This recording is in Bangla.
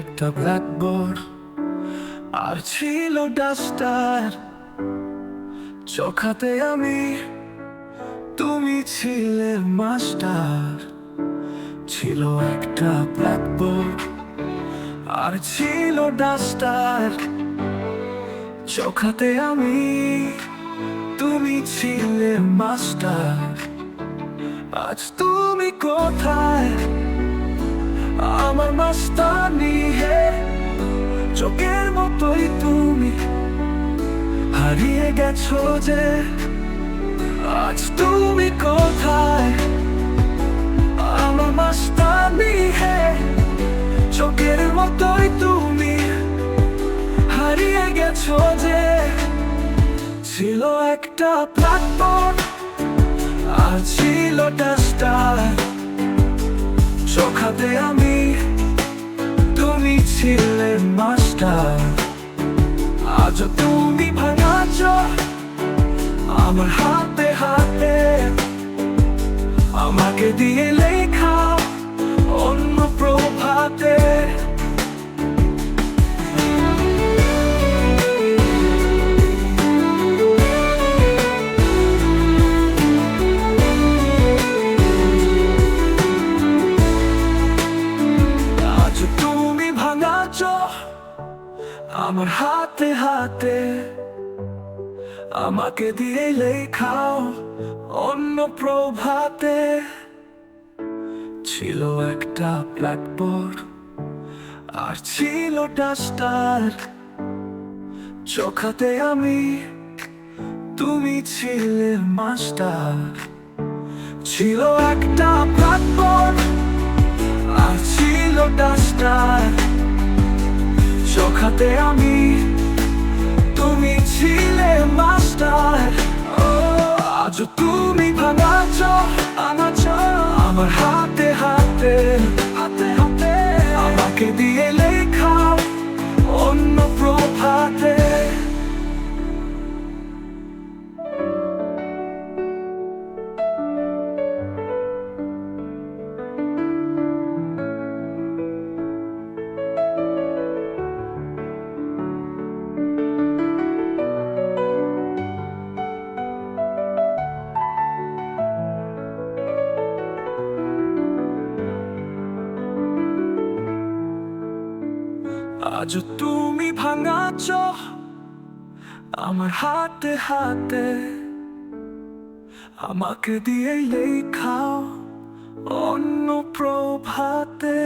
একটা ব্ল্যাকবোর্ড আর ছিল ডাস্টার চোখাতে আমি, তুমি ছিলে মাস্টার ছিল একটা ব্ল্যাকবোর্ড আর ছিল ডাস্টার চোখাতে আমি, তুমি ছিলে মাস্টার আজ তুমি কোথায়? আমার মাস্তানি হে চোখের মতোই তুমি হারিয়ে গেছো যে আজ তুমি কোথায়? আমার মাস্তানি হে চোখের মতোই তুমি হারিয়ে গেছো যে ছিল একটা প্ল্যাটফর্ম, আর ছিল ডাস্টার চোখাতে আমি ছিলে মাস্টার আজ তুমি ভাঙাছ আমার হাতে হাতে। আমাকে দিয়ে আমার হাতে হাতে আমাকে দিয়ে লেখাও অন্য প্রভাতে। ছিল একটা ব্ল্যাকবোর্ড আর ছিল ডাস্টার। চোখাতে আমি, তুমি ছিলে মাস্টার ছিল একটা ব্ল্যাকবোর্ড চোখাতে আমি। তুমি ছিলে মাস্টার আজ তুমি ভাঙাছ আমার আমার হাতে আজ তুমি ভাঙাছ আমার হাতে হাতে। আমাকে দিয়ে লেখাও অন্য প্রভাতে।